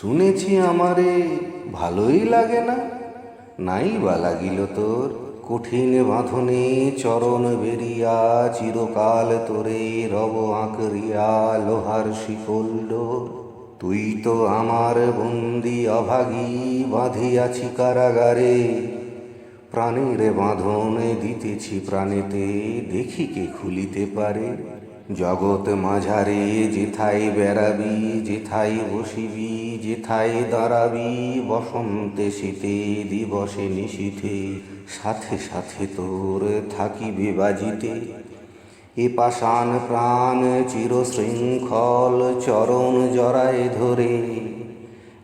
শুনেছি আমারে ভালোই লাগে না। নাই বা লাগিল তোর কঠিন বাঁধনে চরণ বেরিয়া, চিরকাল তোরে রব আঁকরিয়া লোহার শিকল্ড তুই তো আমার বন্দি অভাগী বাঁধিয়াছি কারাগারে। প্রাণের বাঁধনে দিতেছি প্রাণেতে, দেখি কে খুলিতে পারে। জগৎ মাঝারে, যেথায় বেড়াবি, যেথায় বসিবি, যেথায় দাঁড়াবি, বসন্তে শীতে, দিবসে নিশীথে, সাথে সাথে তোর থাকিবে বাজিতে। এ পাষাণ প্রাণ চিরশৃঙ্খল চরণ জড়ায় ধরে।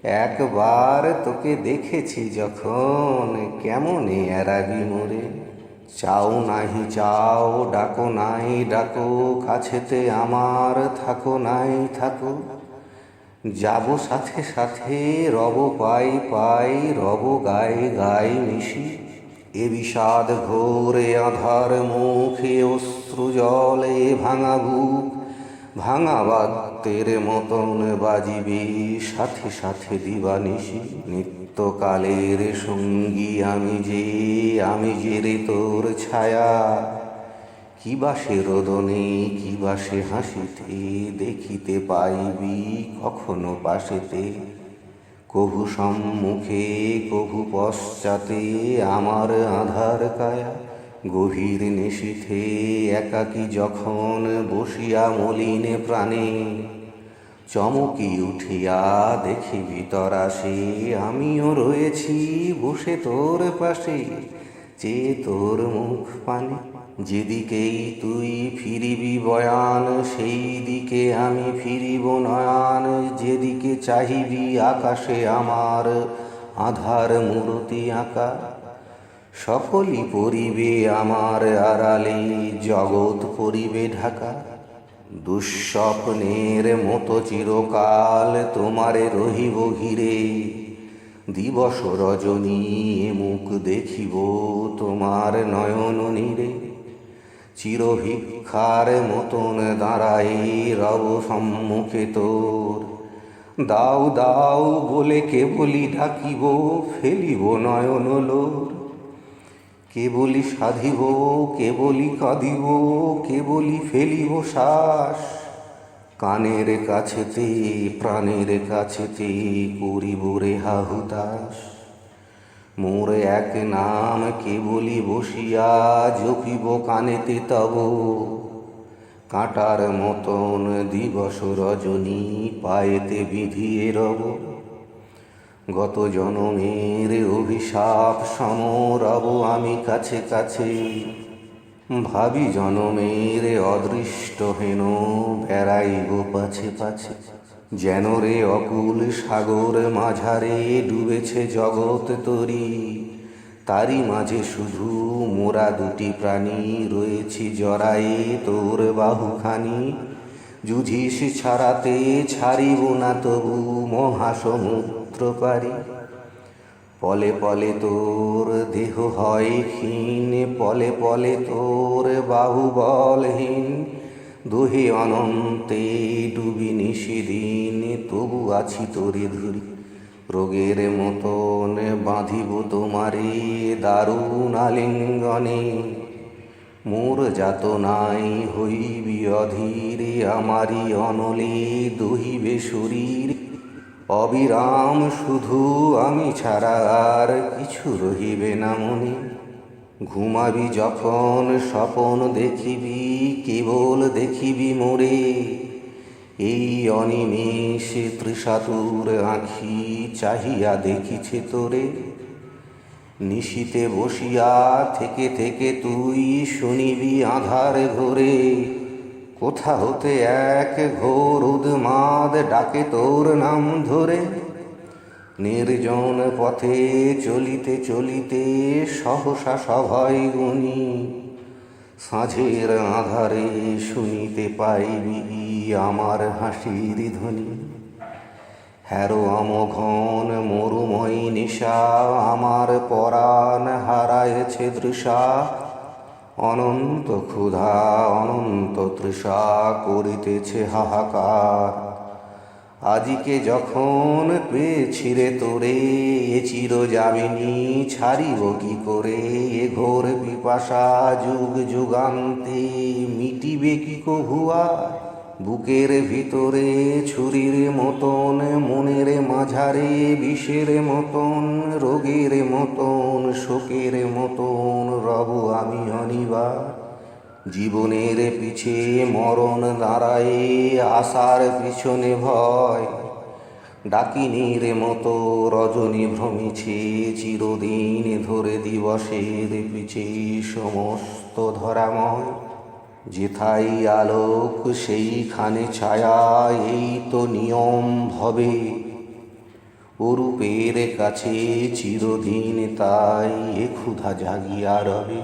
একবার তোকে দেখেছি যখন কেমনে এরাবি মোরে। চাও নাহি, চাও, ডাকো নাই, ডাকো, কাছেতে আমার থাকো নাই, থাকো। যাব সাথে সাথে, রব পাই পাই, রব গাই গাই মিশি। এ বিষাদ ঘোরে আধার মুখে অশ্রু জলে ভাঙা বুক ভাঙা বাদ্যের মতন বাজিবি, সাথে সাথে দিবানিশি, নিত্যকালের সঙ্গী আমি যে আমি যে রে তোর ছায়া। কি বাসে রোদনে কি বাসে হাসিতে দেখিতে পাইবি, কখনো পাশেতে। কভু সম্মুখে কভু পশ্চাতে আমার আধার কায়া গভীর নিশীথে একাকী যখন বসিয়া মলিনে প্রাণে, চমকি উঠিয়া দেখিবি তরাসে আমিও রয়েছি, বসে তোর পাশে, যে তোর মুখ পানে, যেদিকেই তুই ফিরিবি বয়ান সেই দিকে আমি ফিরিব নয়ান, যেদিকে চাহিবি আকাশে আমার আধার মূরতি আঁকা। সকলই পরিবে আমার আড়ালে, জগৎ পরিবে ঢাকা। দুঃস্বপ্নের মতো চিরকাল তোমারে রহিব ঘিরে। দিবস রজনী মুখ দেখিব তোমার নয়ন নীরে। চিরভিক্ষার মতন দাঁড়াই রব সম্মুখে তোর। দাও দাও বলে কেবলি ডাকিব, ফেলিব নয়ন লোর। কেবলি সাধিব কেবলি কাঁদিব কেবলি ফেলিব শ্বাস? কানের কাছেতে, প্রাণের কাছেতে করিব রে হাহুতাস মোর এক নাম কেবলি বসিয়া জপিব কানেতে তব। কাঁটার মতন দিবস রজনী পায়েতে বিধিয়ে রব। গত জনমের অভিশাপ সমরব আমি কাছে কাছে। ভাবি জনমের অদৃষ্ট হেন বেড়াইব পাছে পাছে। যেন রে অকুল সাগর মাঝারে ডুবেছে জগৎ তরি। তারই মাঝে শুধু মোরা দুটি প্রাণী রয়েছি জড়ায়ে তোর বাহুখানি। যুঝিস ছাড়াতে ছাড়িব না তবু মহাসমুদ্র পারি। পলে পলে তোর দেহ হয় ক্ষীণ, পলে পলে তোর বাহুবলহীন। দুহে অনন্তে ডুবি নিশিদিন তবু আছি তোরে ধরি রোগের মতন বাঁধিব তোমারে দারুণ আলিঙ্গনে। মোর যাত নাই হইবি অধীরে আমারি অনলে দহিবে শরীর। অবিরাম শুধু আমি ছাড়া আর কিছু রহিবে না মনে। ঘুমাবি যখন, স্বপন দেখিবি, কেবল দেখিবি মোরে। এই অনিমেষ তৃষাতুর আঁখি চাহিয়া দেখিছে তোরে। নিশীতে বসিয়া থেকে থেকে তুই শুনিবি আধার ঘোরে। কোথা হতে এক ঘোর উদ্মাদ ডাকে তোর নাম ধরে? নির্জন পথে চলিতে চলিতে সহসা সভয় গুণী, সাঁঝের আধারে শুনিতে পাইবি আমার হাসির ধ্বনি। হ্যারো আমঘন মরুময় নিশা আমার পরাণ হারায়েছে দৃশা অনন্ত ক্ষুধা, অনন্ত তৃষা করিতেছে হাহাকার। আজিকে যখন পেয়েছি রে তোরে, এ চির যাবিনি ছাড়িব কি করে? এ ঘোর পিপাসা যুগ যুগান্তে মিটিবে কি কভুয়া বুকের ভিতরে ছুরির মতন, মনের মাঝারে বিষের মতন, রোগের মতন, শোকের মতন রব আমি অনিবার। জীবনের পিছে মরণ দাঁড়ায়, আশার পিছনে ভয়। ডাকিনীর মতো রজনী ভ্রমিছে, চিরদিন ধরে দিবসের পিছে সমস্ত ধরাময়। যেথাই আলোক, সেইখানে ছায়া, এই তো নিয়ম ভবে। ওরূপের কাছে চিরদিন তাই এ ক্ষুধা জাগিয়া রবে।